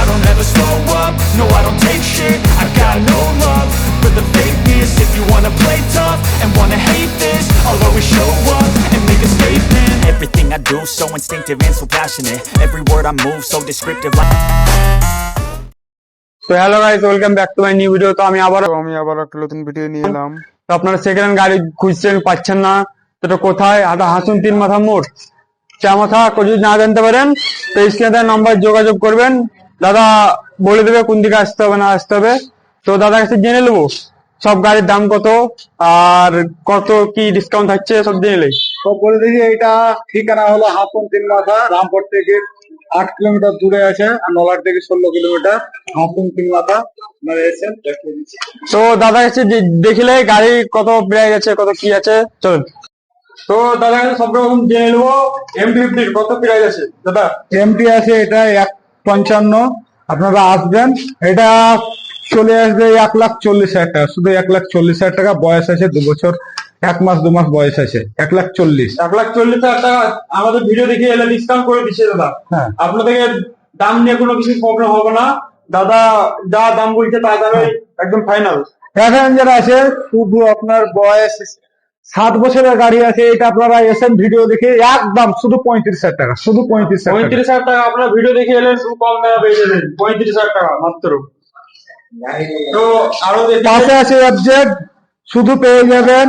I don't ever slow up, no I don't take shit I got no love for the fakeness If you wanna play tough and wanna hate this I'll always show up and make a statement Everything I do so instinctive and so passionate Every word I move so descriptive like তো hello guys welcome back to my new video তো আমি আবার আমি আবার একটা নতুন video নিয়ে এলাম তো আপনারা সেকেন্ড হ্যান্ড গাড়ি খুঁজছেন পাচ্ছেন না তো এটা কোথায় এটা হাসুন তিন মাথা মোড় চা মাথা যদি না জানতে পারেন তো স্ক্রিনে নাম্বার যোগাযোগ করবেন দাদা বলে দেবে কোন দিকে আসতে হবে না আসতে হবে। তো দাদার কাছে জেনে নেব সব গাড়ির দাম কত আর কত কি ডিসকাউন্ট থাকছে সব জেনে নেই। তো বলে দেখি এটা ঠিকানা হলো হাসন তিন মাথা রামপুর থেকে আট কিলোমিটার দূরে আছে আর নলার থেকে ষোলো কিলোমিটার হাসন তিন মাথা। আপনারা এসেন তো দাদা কাছে দেখিলে গাড়ি কত প্রাইস আছে কত কি আছে চলুন। তো দাদা কাছে সব রকম জেনে নেব এম ফিফটির কত প্রাইস আছে দাদা? এমটি আছে এটা এক পঞ্চান্ন আপনারা আসবেন। এটা চলে আসবে এক লাখ চল্লিশ হাজার টাকা। শুধু এক লাখ চল্লিশ হাজার টাকা বয়স আছে দু বছর এক মাস দু মাস বয়স আছে। এক লাখ চল্লিশ। এক লাখ চল্লিশ হাজার টাকা আমাদের ভিডিও দেখে এলে ডিসকাউন্ট করে দিচ্ছে দাদা। হ্যাঁ। আপনাদেরকে দাম নিয়ে কোনো কিছু প্রবলেম হবে না। দাদা যা দাম বলছে তার দামে একদম ফাইনাল এখন যারা আছে শুধু আপনার বয়স সাত বছরের গাড়ি আছে এটা আপনারা এসএম ভিডিও দেখে একদম শুধু পঁয়ত্রিশ হাজার টাকা শুধু পঁয়ত্রিশ পঁয়ত্রিশ হাজার টাকা আপনার ভিডিও দেখে এলেন শুধু কম টাকা পেয়ে যাবেন পঁয়ত্রিশ হাজার টাকা মাত্র। তো আরও পাশে আছে অবজেক্ট শুধু পেয়ে যাবেন।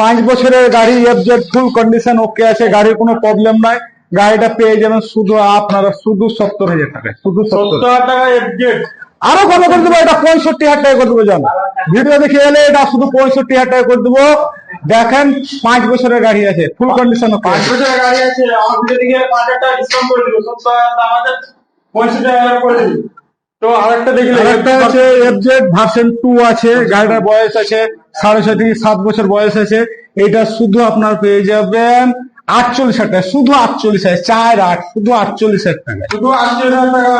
পাঁচ বছরের গাড়ি অবজেক্ট ফুল কন্ডিশন ওকে আছে গাড়ির কোনো প্রবলেম নাই। গাড়িটা পেয়ে যাবেন শুধু আপনারা শুধু সত্তর হাজার টাকা শুধু সত্তর। হাজার টাকা আরও কত করে দেবো এটা পঁয়ষট্টি হাজার টাকা করে দেবো জান। ভিডিও দেখে এলে এটা শুধু পঁয়ষট্টি হাজার টাকা করে দেবো। দেখেন পাঁচ বছরের গাড়ি আছে ফুল কন্ডিশন পাঁচ। বছরের গাড়ি আছে আমার ভিডিও দেখে পাঁচ হাজার টাকা ডিসকাউন্ট করে দিব। সত্তর হাজার দাম আছে পঁয়ষট্টি হাজার করে দিবি। তো আরেকটা দেখলে আরেকটা আছে এফজেড ভার্সন টু আছে গাড়িটার বয়স আছে সাড়ে ছয় থেকে সাত বছর বয়স আছে। এটা শুধু আপনার পেয়ে যাবেন আটচল্লিশ হাজার টাকা শুধু আটচল্লিশ হাজার চার আট শুধু আটচল্লিশ হাজার টাকা। শুধু আটচল্লিশ হাজার টাকা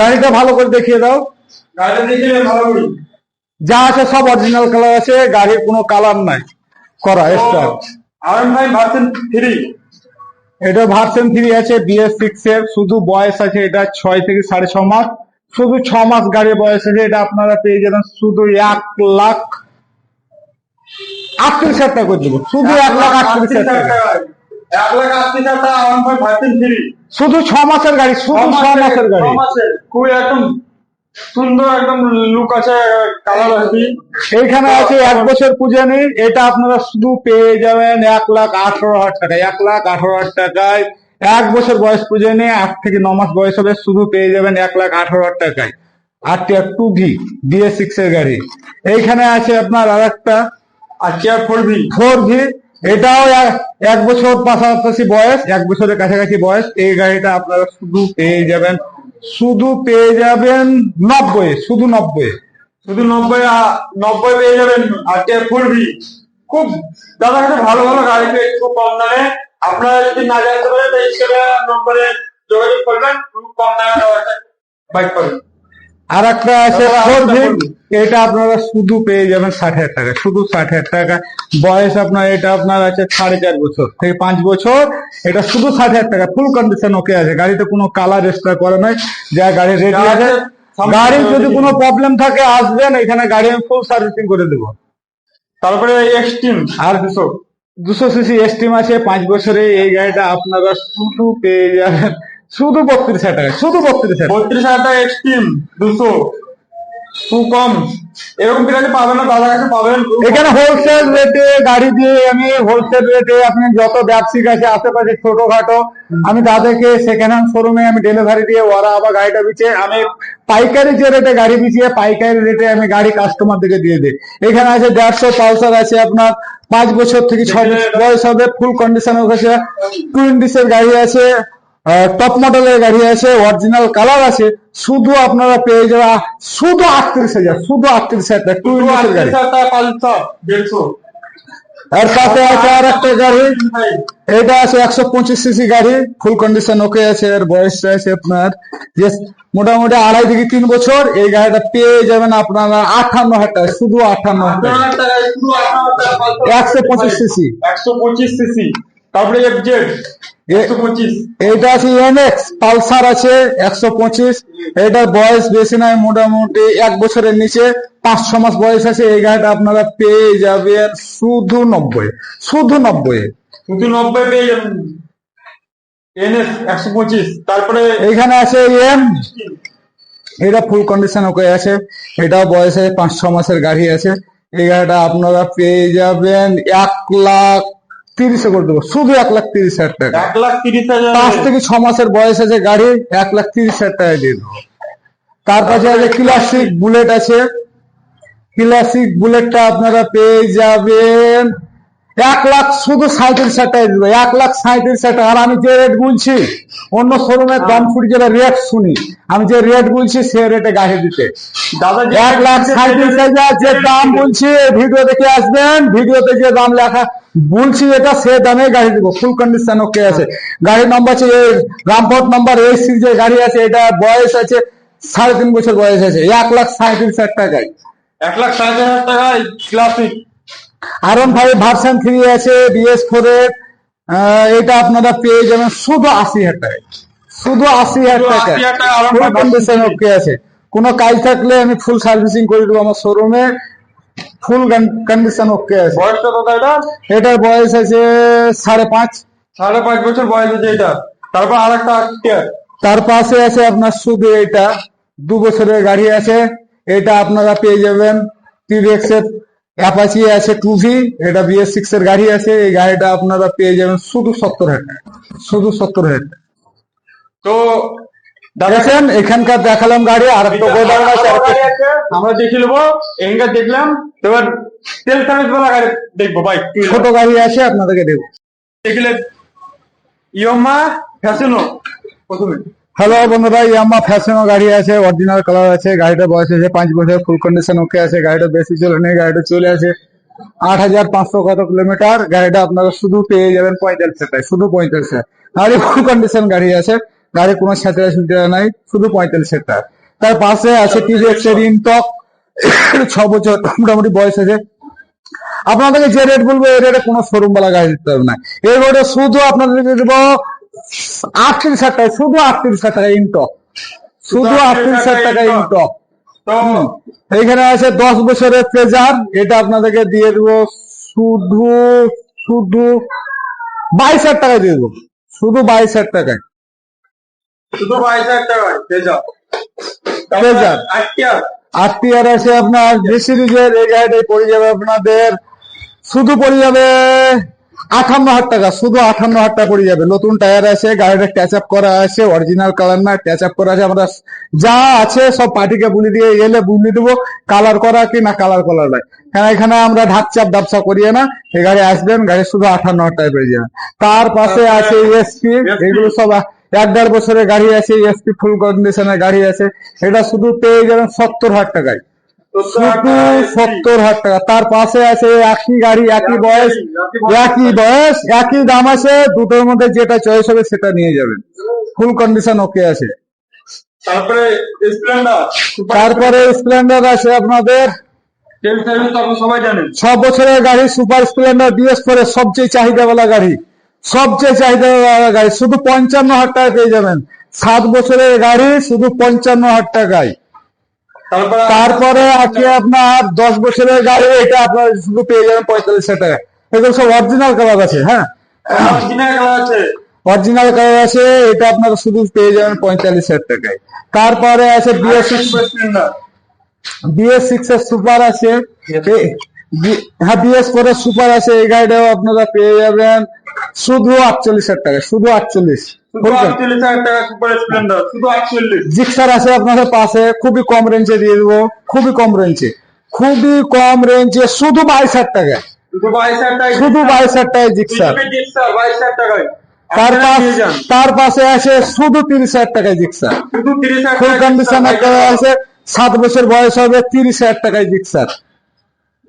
গাড়িটা ভালো করে দেখিয়ে দাও। গাড়িটা দেখলে ভালো করি। যা আছে সব অরিজিনাল কালার আছে গাড়ির কোনো কালার নাই। করা এক্সট্রা আর ভাই ভার্সন থ্রি এটা ভার্সন থ্রি আছে বিএস সিক্স এর। শুধু বয়স আছে এটা ছয় থেকে সাড়ে ছ মাস। শুধু ছ মাস গাড়ির বয়স আছে এটা আপনারা পেয়ে যাবেন শুধু এক লাখ। আটত্রিশ হাজার টাকা করে দেবো। শুধু এক লাখ আটত্রিশ হাজার টাকা। এক লাখ আটত্রিশ হাজার টাকা ওয়ান পয়েন্ট ভার্সন থ্রি শুধু ছ মাসের গাড়ি শুধু ছ মাসের গাড়ি। খুবই একদম সুন্দর একদম লুক আছে কালার আছে। এইখানে আছে এক বছর পুজানি এটা আপনারা শুধু পেয়ে যাবেন এক লাখ আঠারো হাজার টাকা এক লাখ আঠারো হাজার টাকায়। এক বছর বয়স পুজানি আট থেকে ন মাস বয়স হবে শুধু পেয়ে যাবেন এক লাখ আঠারো হাজার টাকায়। আর টু ভি ডিএস সিক্স এর গাড়ি। এইখানে আছে আপনার আর একটা আর চেয়ার ফোর ভি ফোর ভি এটাও এক- বছর পাশাপাশি বয়স, এক বছরের কাছাকাছি বয়স। এই গাড়িটা আপনারা শুধু পেয়ে যাবেন, শুধু পেয়ে যাবেন নব্বই, শুধু নব্বই। শুধু নব্বই নব্বই পেয়ে যাবেন আর চেয়ার ফোর ভি খুব দাদা কাছে ভালো ভালো গাড়ি পেয়ে খুব কম দামে। আপনারা যদি না জানতে পারেন তো স্ক্রিনে নম্বরে যোগাযোগ করবেন, খুব কম দামে বাইক পাবেন। আর একটা আছে। এটা আপনারা শুধু পেয়ে যাবেন ষাট হাজার টাকা। শুধু ষাট হাজার টাকা। বয়স আপনার এটা আপনার আছে সাড়ে চার বছর। থেকে পাঁচ বছর এটা শুধু ষাট হাজার টাকা। ফুল কন্ডিশন ওকে আছে। গাড়িতে কোনো কালার এক্সট্রা করে নাই। যা গাড়ি রেডি আছে। গাড়ির যদি কোনো প্রবলেম থাকে আসবেন। এখানে গাড়ি আমি ফুল সার্ভিসিং করে দেবো। তারপরে এক্সট্রিম আর দুশো দুশো সিসি এস্টিম আছে। পাঁচ বছরে এই গাড়িটা আপনারা শুধু পেয়ে যাবেন। শুধু বত্রিশ হাজার টাকা শুধু বত্রিশ হাজার বত্রিশ হাজার টাকা এক্সট্রিম দুশো। খুব কম। এরকম প্রাইসে পাবেন না দাদার কাছে পাবেন। এখানে হোলসেল রেটে গাড়ি দিয়ে আমি হোলসেল রেটে আপনি যত ব্যবসায়িক আছে আশেপাশে ছোটখাটো আমি তাদেরকে সেকেন্ড হ্যান্ড শোরুমে আমি ডেলিভারি দিয়ে ওরা আবার গাড়িটা বিছে আমি পাইকারি যে রেটে গাড়ি বিছিয়ে পাইকারি রেটে আমি গাড়ি কাস্টমারদেরকে দিয়ে দিই। এখানে আছে দেড়শো পালসার আছে আপনার পাঁচ বছর থেকে ছ বছর বয়স হবে ফুল কন্ডিশন ডিসের গাড়ি আছে টপ মডেলের গাড়ি আছে অরিজিনাল কালার আছে। শুধু আপনারা পেয়ে যাওয়া শুধু আটত্রিশ হাজার শুধু আটত্রিশ হাজার গাড়ি। এর পাশে আছে আর একটা গাড়ি। এটা আছে একশো পঁচিশ সিসি গাড়ি ফুল কন্ডিশন ওকে আছে এর বয়সটা আছে আপনার যে মোটামুটি আড়াই থেকে তিন বছর। এই গাড়িটা পেয়ে যাবেন আপনারা আঠান্ন হাজার টাকা শুধু আঠান্ন হাজার টাকা। একশো পঁচিশ সিসি। একশো পঁচিশ সিসি। তারপরে এফজেড এইটা আছে এনএক্স পালসার আছে একশো পঁচিশ। এটার বয়স বেশি নয় মোটামুটি এক বছরের নিচে পাঁচ ছ মাস বয়স আছে এই গাড়িটা আপনারা পেয়ে যাবেন শুধু নব্বই শুধু নব্বই। শুধু নব্বই পেয়ে যাবেন। এনএস একশো পঁচিশ তারপরে এইখানে আছে এম এটা ফুল কন্ডিশন ওকে আছে। এটা বয়স আছে পাঁচ ছ মাসের গাড়ি আছে। এই গাড়িটা আপনারা পেয়ে যাবেন এক লাখ তিরিশে করে দেবো। শুধু এক লাখ তিরিশ হাজার টাকা। এক লাখ তিরিশ হাজার পাঁচ থেকে ছ মাসের বয়স আছে গাড়ি এক লাখ তিরিশ হাজার টাকা দিয়ে দেবো। তার পাশে আছে ক্লাসিক বুলেট আছে। ক্লাসিক বুলেটটা আপনারা পেয়ে যাবেন। এক লাখ শুধু সাঁত্রিশ হাজার টাকা দিবে এক লাখ সাঁত্রিশ হাজার টাকা আর আমি যে রেট বলছি অন্য শোরুমে দাম ফুটি যেটা রেট শুনি। আমি যে রেট বলছি সে রেটে গাড়ি দিতে। দাদা এক লাখ সাঁত্রিশ হাজার যে দাম বলছি ভিডিও দেখে আসবেন। ভিডিওতে যে দাম লেখা বলছি এটা সে দামে গাড়ি দিব। ফুল কন্ডিশন ওকে আছে। গাড়ির নম্বর আছে এই রামপথ নম্বর এই সিরিজের গাড়ি আছে এটা বয়স আছে সাড়ে তিন বছর বয়স আছে। এক লাখ সাঁত্রিশ হাজার টাকায় এক লাখ ষাট হাজার টাকায় ক্লাসিক আরন ফাইভ ভার্সন থ্রি আছে বিএস ফোর এর এটা আপনারা পেয়ে যাবেন শুধু আশি হাজার টাকায় শুধু আশি হাজার টাকা। 80,000 টাকা আরন ফুল ফাইভ কন্ডিশন ওকে আছে। কোনো কাজ থাকলে আমি ফুল সার্ভিসিং করে দেবো আমার শোরুমে ফুল কন্ডিশন ওকে আছে। বয়সটা দাদা এটা? এটার বয়স আছে সাড়ে পাঁচ। সাড়ে পাঁচ বছর বয়স আছে এটা। তারপর আর একটা তার পাশে আছে আপনার শুধু এটা। দু বছরের গাড়ি আছে। এটা আপনারা পেয়ে যাবেন টিভিএক্স এর অ্যাপাচি আছে টু ভি এটা বিএস সিক্স এর গাড়ি আছে এই গাড়িটা আপনারা পেয়ে যাবেন শুধু সত্তর হাজার শুধু সত্তর হাজার তো দেখেছেন এখানকার দেখালাম গাড়ি আর একটা গোডাউন আছে আমরা দেখে নেব এখানকার দেখলাম এবার তেল সার্ভিস বেলা গাড়ি দেখব বাইক ছোট গাড়ি আছে আপনাদেরকে দেবো। দেখলে ইয়মা ফ্যাশনও প্রথমে। হ্যালো বন্ধুরা ইয়ামা ফ্যাশনও গাড়ি আছে অরিজিনাল কালার আছে গাড়িটা বয়স আছে পাঁচ বছর ফুল কন্ডিশন ওকে আছে, গাড়িটা বেশি চলে নেই, গাড়িটা চলে আছে আট হাজার পাঁচশো কত কিলোমিটার গাড়িটা আপনারা শুধু পেয়ে যাবেন পঁয়তাল্লিশ টাকায় শুধু পঁয়তাল্লিশ টাকা গাড়ি ফুল কন্ডিশন গাড়ি আছে, গাড়ি কোনো সাথে সুবিধা নাই, শুধু পঁয়তাল্লিশ টাকা তার পাশে আছে টিভিএক্স এর ইনটক ছ বছর মোটামুটি বয়স আছে আপনাদেরকে যে রেট বলব, এই রেটে কোনো শোরুম বালা গাড়ি দিতে হবে না। এই রেটে শুধু আপনাদেরকে দেবো আটত্রিশ হাজার টাকা শুধু আটত্রিশ হাজার টাকা ইনটক। শুধু আটত্রিশ হাজার টাকা ইনটক। তো এইখানে আছে দশ বছরের এটা আপনাদেরকে দিয়ে দেবো শুধু শুধু বাইশ হাজার টাকায় দিয়ে দেবো। শুধু বাইশ হাজার টাকায়। শুধু বাইশ হাজার টাকা তেজা Pleasure। আটটিয়া আর। টিয়ার আছে আপনার জি সিরিজের এই গাড়িটাই পড়ে যাবে আপনাদের। শুধু পড়ে যাবে আঠান্ন হাজার টাকা শুধু আঠান্ন হাজার টাকা পড়ে যাবে। নতুন টায়ার আছে গাড়িটা ট্যাচ আপ করা আছে অরিজিনাল কালার না ট্যাচ আপ করা আছে। আমরা যা আছে সব পার্টিকে বলে দিয়ে এলে বুঝিয়ে দেবো কালার করা কি না কালার কলার নাই কারণ এখানে আমরা ঢাকচাপ ডাবসা করিয়ে না এই গাড়ি আসবেন গাড়ি শুধু আঠান্ন হাজার টাকা পেয়ে যাবেন। তার পাশে আছে এসপি এগুলো সব এক দেড় বছরের গাড়ি আছে এসপি ফুল কন্ডিশনের গাড়ি আছে। এটা শুধু পেয়ে যাবেন সত্তর হাজার টাকায়। শুধু সত্তর হাজার টাকা। তার পাশে আছে একই গাড়ি একই বয়স একই বয়স। একই দাম আছে দুটোর মধ্যে যেটা চয়েস হবে সেটা নিয়ে যাবেন। ফুল কন্ডিশন ওকে আছে। তারপরে স্প্লেন্ডার তারপরে স্প্লেন্ডার আছে আপনাদের। ছ বছরের গাড়ি সুপার স্প্লেন্ডার বিএস ফোর সবচেয়ে চাহিদাওয়ালা গাড়ি। সবচেয়ে চাহিদাওয়ালা গাড়ি শুধু পঞ্চান্ন হাজার টাকা পেয়ে যাবেন। সাত বছরের গাড়ি শুধু পঞ্চান্ন হাজার টাকায়। তারপরে তারপরে আছে আপনার দশ বছরের গাড়ি এটা আপনার শুধু পেয়ে যাবেন পঁয়তাল্লিশ হাজার টাকা। এগুলো সব অরিজিনাল কালার আছে হ্যাঁ? অরিজিনাল কালার আছে। এটা আপনারা শুধু পেয়ে যাবেন পঁয়তাল্লিশ হাজার টাকায়। তারপরে আছে বিএস সিক্স বিএস সিক্স এর সুপার আছে। হ্যাঁ বিএস ফোর এর সুপার আছে এই গাড়িটাও আপনারা পেয়ে যাবেন। শুধু আটচল্লিশ হাজার টাকা শুধু আটচল্লিশ। জিক্সার আছে আপনাদের পাশে খুবই কম রেঞ্জে দিয়ে দেবো খুবই কম রেঞ্জে খুবই কম রেঞ্জে শুধু বাইশ হাজার টাকা। শুধু বাইশ হাজার টাকা জিক্সার। তার। তার পাশে আছে শুধু তিরিশ হাজার টাকায় জিক্সার। ফুল কন্ডিশন আছে সাত বছর বয়স হবে তিরিশ হাজার টাকায় জিক্সার।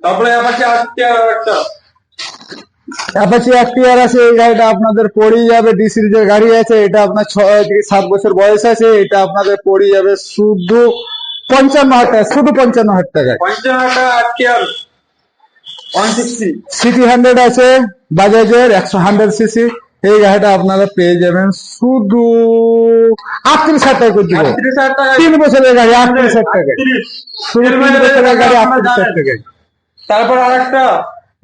তারপরে আবার আর একটা অ্যাপাচি এক্টিআর আছে এই গাড়িটা আপনাদের পড়েই যাবে ডি সিরিজের গাড়ি আছে এটা আপনার ছয় থেকে সাত বছর বয়স আছে এটা আপনাদের পড়ে যাবে শুধু পঞ্চান্ন হাজার টাকা শুধু পঞ্চান্ন হাজার টাকা আর সিটি হান্ড্রেড আছে বাজাজের একশো হান্ড্রেড সিসি এই গাড়িটা আপনারা পেয়ে যাবেন শুধু আটত্রিশ হাজার টাকা করে দিব। হাজার টাকা। তিন বছরের গাড়ি আটত্রিশ হাজার টাকা শুধু তিন বছরের গাড়ি আটত্রিশ হাজার টাকা তারপর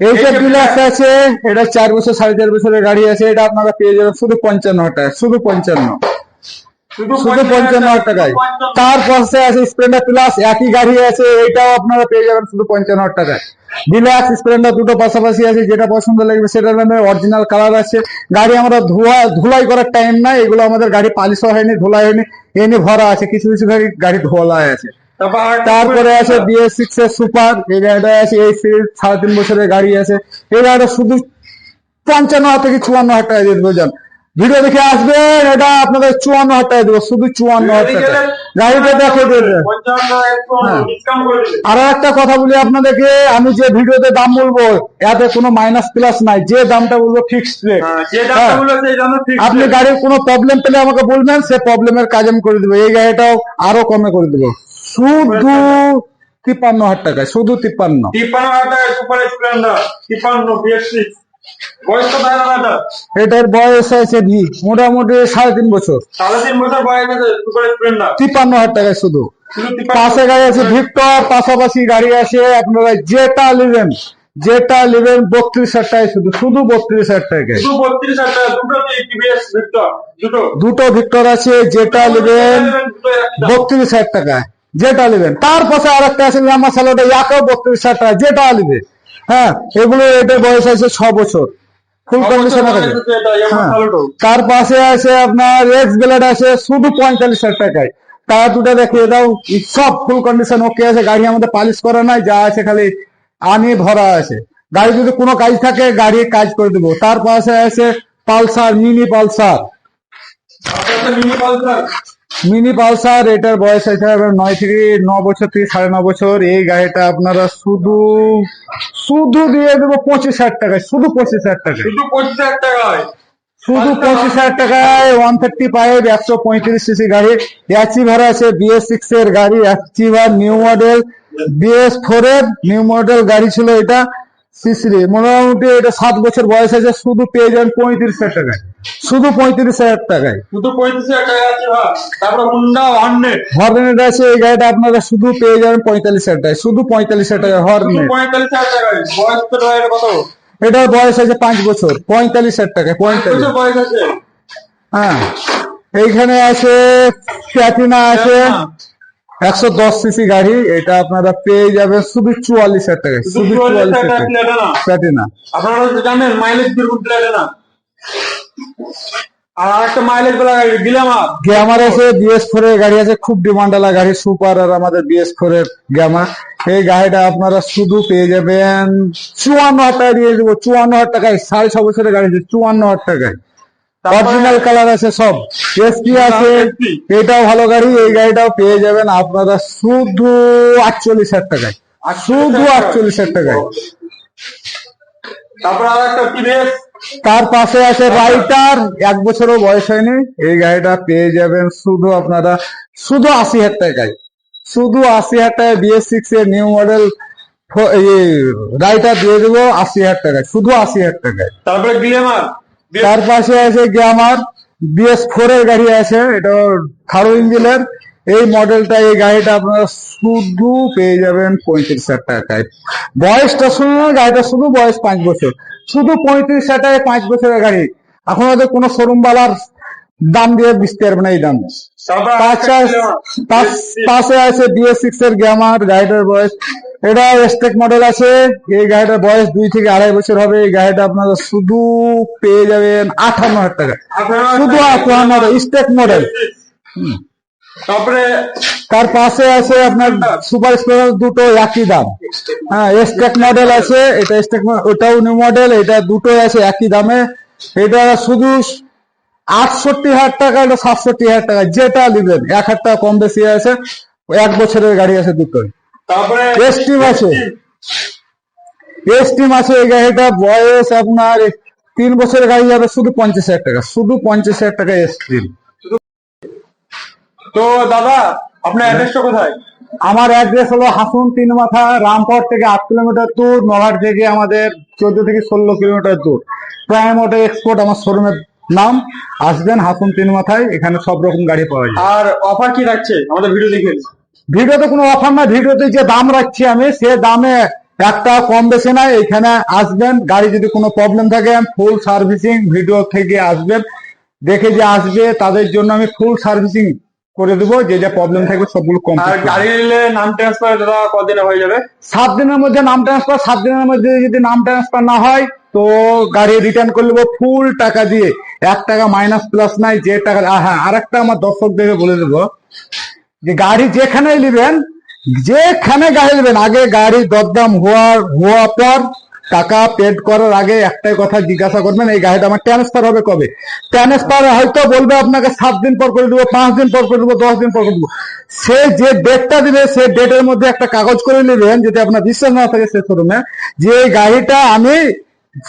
এইটা ডিলাক্স আছে এটা চার বছর সাড়ে চার বছরের গাড়ি আছে এটা আপনারা পেয়ে যাবেন শুধু পঞ্চান্ন টাকা শুধু পঞ্চান্ন। শুধু পঞ্চান্ন হাজার টাকায়। তার পাশে আছে স্প্লেন্ডার প্লাস একই গাড়ি আছে এটাও আপনারা পেয়ে যাবেন শুধু পঞ্চান্ন হাজার টাকায়। ডিলাক্স স্প্লেন্ডার দুটো পাশাপাশি আছে যেটা পছন্দ লাগবে সেটার নামে অরিজিনাল কালার আছে। গাড়ি আমরা ধোয়া ধুলাই করার টাইম নাই এগুলো আমাদের গাড়ি পালিশও হয়নি ধুলাই হয়নি এমনি ভরা আছে কিছু কিছু গাড়ি গাড়ি ধোলাই আছে। তারপর আছে বিএস সিক্স এর সুপার এই গাড়িটা আছে এই সিরিজ সাড়ে তিন বছরের গাড়ি আছে। এই গাড়িটা শুধু পঞ্চান্ন হাজার থেকে চুয়ান্ন হাজার টাকা দিয়ে দেবো যান ভিডিও দেখে আসবেন এটা আপনাদের চুয়ান্ন হাজার টাকা দেবো শুধু চুয়ান্ন হাজার টাকা। গাড়িটা দেখে দেবে। হ্যাঁ। আরও একটা কথা বলি আপনাদেরকে আমি যে ভিডিওতে দাম বলব এতে কোনো মাইনাস প্লাস নাই যে দামটা বলব ফিক্সড রেট হ্যাঁ, যে দামটা বলল সেই দামটা ঠিক আপনি গাড়ির কোনো প্রবলেম পেলে আমাকে বলবেন সে প্রবলেমের কাজ আমি করে দেবো। এই গাড়িটাও আরও কমে করে দেবো। শুধু তিপ্পান্ন হাজার টাকায় শুধু তিপ্পান্ন। তিপ্পান্ন হাজার টাকা সুপার স্প্লেন্ডার তিপ্পান্ন বিএস সিক্স বয়স দাদা এটার বয়স আছে মোটামুটি সাড়ে তিন বছর। সাড়ে তিন বছর বয়স আছে সুপার স্প্লেন্ডার। তিপ্পান্ন হাজার টাকায় শুধু। পাশে গাড়ি আছে ভিক্টর পাশাপাশি গাড়ি আছে আপনারা যেটা নেবেন যেটা নেবেন বত্রিশ হাজার টাকায় শুধু শুধু বত্রিশ হাজার টাকায়। শুধু বত্রিশ হাজার টাকা দুটো ভিক্টর? দুটো। দুটো ভিক্টর আছে যেটা নেবেন। বত্রিশ হাজার টাকায়। যেটা নেবেন। তার পাশে আর একটা আছে জামা সালোটা একও বত্রিশ হাজার টাকা যেটা নেবে। হ্যাঁ এগুলো এটা বয়স আছে ছ বছর। Full condition. তার পাশে আছে আপনার এক্স ব্লেড আছে শুধু পঁয়তাল্লিশ হাজার টাকায়। টাকা দুটো দেখিয়ে দাও সব ফুল কন্ডিশন ওকে আছে গাড়ি আমাদের পালিশ করা নাই যা আছে খালি আনি ভরা আছে। গাড়ি যদি কোনো কাজ থাকে গাড়ি কাজ করে দেবো। তার পাশে আছে Pulsar mini Pulsar mini Pulsar. Mini Pulsar এটার বয়স আছে নয় থেকে ন বছর থেকে সাড়ে ন বছর। এই গাড়িটা আপনারা শুধু শুধু দিয়ে দেবো পঁচিশ হাজার টাকায় শুধু পঁচিশ হাজার টাকায়। শুধু পঁচিশ হাজার টাকায়? শুধু পঁচিশ হাজার টাকায় ওয়ান থার্টি ফাইভ একশো পঁয়ত্রিশ সিসি গাড়ি। অ্যাচিভার আছে বিএস সিক্স এর গাড়ি achiever new model BS four এর নিউ মডেল গাড়ি ছিল এটা সিসি মোটামুটি এটা সাত বছর বয়স আছে শুধু পেয়ে যাবেন পঁয়ত্রিশ হাজার টাকায়। শুধু পঁয়ত্রিশ হাজার টাকায়। শুধু পঁয়ত্রিশ হাজার টাকা আছে তারপর হুন্ডা হর্নেট হর্নেট আছে এই গাড়িটা আপনারা শুধু পেয়ে যাবেন পঁয়তাল্লিশ হাজার টাকায়। শুধু পঁয়তাল্লিশ হাজার টাকা হর্নেট পঁয়তাল্লিশ হাজার টাকায়। বয়স তো কত? এটার বয়স আছে পাঁচ বছর। পঁয়তাল্লিশ হাজার টাকায় পঁয়তাল্লিশ। বয়স আছে। হ্যাঁ। এইখানে আছে প্যাটিনা আছে একশো দশ সিসি গাড়ি। এটা আপনারা পেয়ে যাবেন শুধু চুয়াল্লিশ হাজার টাকায়। শুধু চুয়াল্লিশ হাজার টাকা টাকা প্যাটিনা আপনারা জানেন মাইলেজ প্লেটে না। আর আরেকটা মাইলেজ বলা গাড়ি গ্ল্যামার গ্যামার আছে বিএস ফোর এর গাড়ি আছে খুব ডিমান্ড আলা গাড়ি সুপার আর আমাদের বিএস ফোর এর গ্যামার এই গাড়িটা আপনারা শুধু পেয়ে যাবেন চুয়ান্ন হাজার টাকা দিয়ে দেবো চুয়ান্ন হাজার টাকায় সাড়ে ছ বছরের গাড়ি চুয়ান্ন হাজার টাকায়। অরিজিনাল কালার আছে সব। এসপি আছে এটাও ভালো গাড়ি এই গাড়িটাও পেয়ে যাবেন আপনারা শুধু আটচল্লিশ হাজার টাকায়। আর শুধু আটচল্লিশ হাজার টাকায়। তারপর আর একটা তার পাশে আছে রাইটার এক বছরও বয়স হয়নি। এই গাড়িটা পেয়ে যাবেন শুধু আপনারা শুধু আশি হাজার টাকায়। শুধু আশি হাজার টাকায় বিএস সিক্স এর নিউ মডেল রাইটার দিয়ে দেবো আশি হাজার টাকায় শুধু আশি হাজার টাকায়। তারপরে গ্ল্যামার তার পাশে আছে গ্যামার বিএস ফোর এর গাড়ি আছে এটা থার্ড ইঞ্জিনের এই মডেলটা এই গাড়িটা আপনারা শুধু পেয়ে যাবেন পঁয়ত্রিশ হাজার টাকায়। বয়সটা শুনুন গাড়িটা শুধু বয়স পাঁচ বছর। শুধু পঁয়ত্রিশ হাজার টাকায় পাঁচ বছরের গাড়ি। এখন ওদের কোনো শোরুম বালার দাম দিয়ে বিচতে পারবে না এই দাম। পাশে আছে বিএস সিক্স এর গ্যামার গাড়িটার বয়স। এটা স্টেক মডেল আছে। এই গাড়িটার বয়স দুই থেকে আড়াই বছর হবে। এই গাড়িটা আপনারা শুধু পেয়ে যাবেন আঠান্ন হাজার টাকা। শুধু আঠান্ন স্টেক মডেল তারপরে তার পাশে আছে আপনার সুপার স্প্লেন্ডার দুটো একই দাম। হ্যাঁ স্টেক মডেল আছে এটা স্টেক ওটাও নিউ মডেল এটা দুটো আছে একই দামে। এটা শুধু আটষট্টি হাজার টাকা এটা সাতষট্টি হাজার টাকা যেটা নেবেন এক হাজার টাকা কম বেশি আছে এক বছরের গাড়ি আছে দুটোই। তারপরে এস্টিম আছে। এসটিম আছে এই গাড়িটা বয়স আপনার তিন বছরের গাড়ি যাবে শুধু পঞ্চাশ হাজার টাকা শুধু পঞ্চাশ হাজার টাকা এসটিম তো দাদা আপনার অ্যাড্রেসটা কোথায়? আমার অ্যাড্রেস হলো হাসুন তিন মাথা রামপুর থেকে আট কিলোমিটার দূর নগর থেকে আমাদের চোদ্দ থেকে ষোলো কিলোমিটার দূর। প্রাইম অটো এক্সপোর্ট আমার শোরুমের নাম। আসবেন হাসুন তিন মাথায় এখানে সব রকম গাড়ি পাওয়া যায়। আর অফার কি রাখছে? আমাদের ভিডিও দেখে ভিডিওতে কোনো অফার না ভিডিওতে যে দাম রাখছি আমি সে দামে একটা কম বেশি নাই এখানে আসবেন। গাড়ি যদি কোনো প্রবলেম থাকে ফুল সার্ভিসিং ভিডিও থেকে আসবেন। দেখে যে আসবে তাদের জন্য আমি ফুল সার্ভিসিং করে দেবো যে যা প্রবলেম থাকবে সবগুলো কম আর গাড়ি নিলে নাম ট্রান্সফার দাদা কদিনে হয়ে যাবে? সাত দিনের মধ্যে নাম ট্রান্সফার সাত দিনের মধ্যে যদি নাম ট্রান্সফার না হয় তো গাড়ি রিটার্ন করে নেব ফুল টাকা দিয়ে। এক টাকা মাইনাস প্লাস নাই যে টাকা হ্যাঁ আর একটা আমার দর্শকদেরকে বলে দেবো যে গাড়ি যেখানে নেবেন যেখানে গাড়ি নেবেন আগে গাড়ি দরদাম হওয়ার হওয়া পর টাকা পেড করার আগে একটাই কথা জিজ্ঞাসা করবেন, এই গাড়িটা আমার ট্রান্সফার হবে কবে? ট্রান্সফার হয়তো বলবে আপনাকে সাত দিন পর করে দেবো, পাঁচ দিন পর করে দেবো, দশ দিন পর করে দেবো। সে যে ডেটটা দিবে, সে ডেটের মধ্যে একটা কাগজ করে নেবেন, যদি আপনার বিশ্বাস না থাকে সে শোরুমে, যে এই গাড়িটা আমি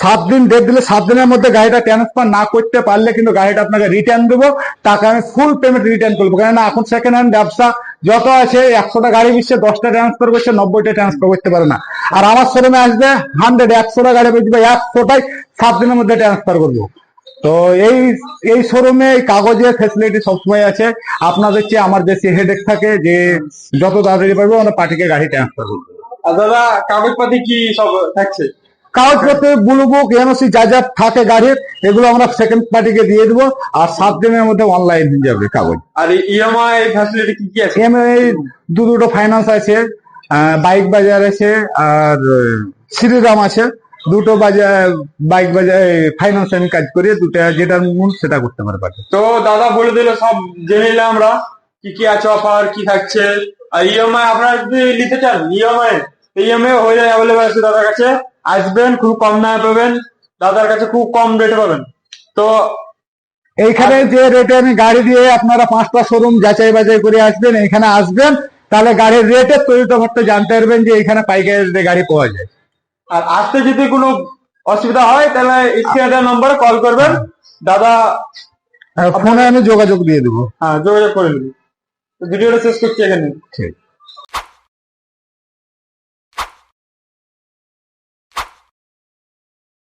সাত দিন ডেট দিলে সাত দিনের মধ্যে গাড়িটা ট্রান্সফার না করতে পারলে কিন্তু গাড়িটা আপনাকে রিটার্ন দেবো, টাকা আমি ফুল পেমেন্ট রিটার্ন করব। কেননা এখন সেকেন্ড হ্যান্ড ব্যবসা যত আছে একশোটা গাড়ি বিশ্বে দশটা ট্রান্সফার করছে, নব্বইটা ট্রান্সফার করতে পারে না। আর আমার শোরুমে আসবে হান্ড্রেড একশোটা গাড়ি বেচবে, একশোটাই সাত দিনের মধ্যে ট্রান্সফার করব। তো এই এই শোরুমে এই কাগজের ফেসিলিটি সবসময় আছে। আপনাদের চেয়ে আমার বেশি হেডেক থাকে যে যত তাড়াতাড়ি পারব আমরা পার্টিকে গাড়ি ট্রান্সফার করব। দাদা, কাগজপাতি কি সব থাকছে? কাগজপত্র ব্লু বুক এনওসি যা যা থাকে গাড়ির এগুলো আমরা সেকেন্ড পার্টিকে দিয়ে দেবো আর সাত দিনের মধ্যে অনলাইন হয়ে যাবে কাগজ। আর ইএমআই ফ্যাসিলিটি কি কি আছে? এম এই দু দুটো ফাইন্যান্স আছে বাইক বাজার আছে আর শ্রীরাম আছে। দুটো বাজার বাইক বাজার ফাইন্যান্স আমি কাজ করি দুটা যেটা মূল সেটা করতে পারে পারে তো দাদা বলে দিল সব জেনে নিলাম আমরা কি কি আছে অফার কি থাকছে। আর ইএমআই আপনারা যদি নিতে চান ইএমআই ইএমআই হয়ে যায় অ্যাভেলেবেল আছে দাদার কাছে। আসবেন খুব কম দামে পাবেন দাদার কাছে খুব কম রেটে পাবেন। তো এইখানে যে রেটে আমি গাড়ি দিয়ে আপনারা পাঁচটা শোরুম যাচাই বাছাই করে আসবেন এখানে আসবেন তাহলে গাড়ির রেটে তৈরি তফাৎটা জানতে পারবেন যে এখানে পাইকারি রেটে গাড়ি পাওয়া যায়। আর আসতে যদি কোনো অসুবিধা হয় তাহলে স্ক্রিনে নম্বরে কল করবেন। দাদা ফোনে আমি যোগাযোগ দিয়ে দেবো। হ্যাঁ যোগাযোগ করে নেবেন। ভিডিওটা শেষ করছি এখানে ঠিক।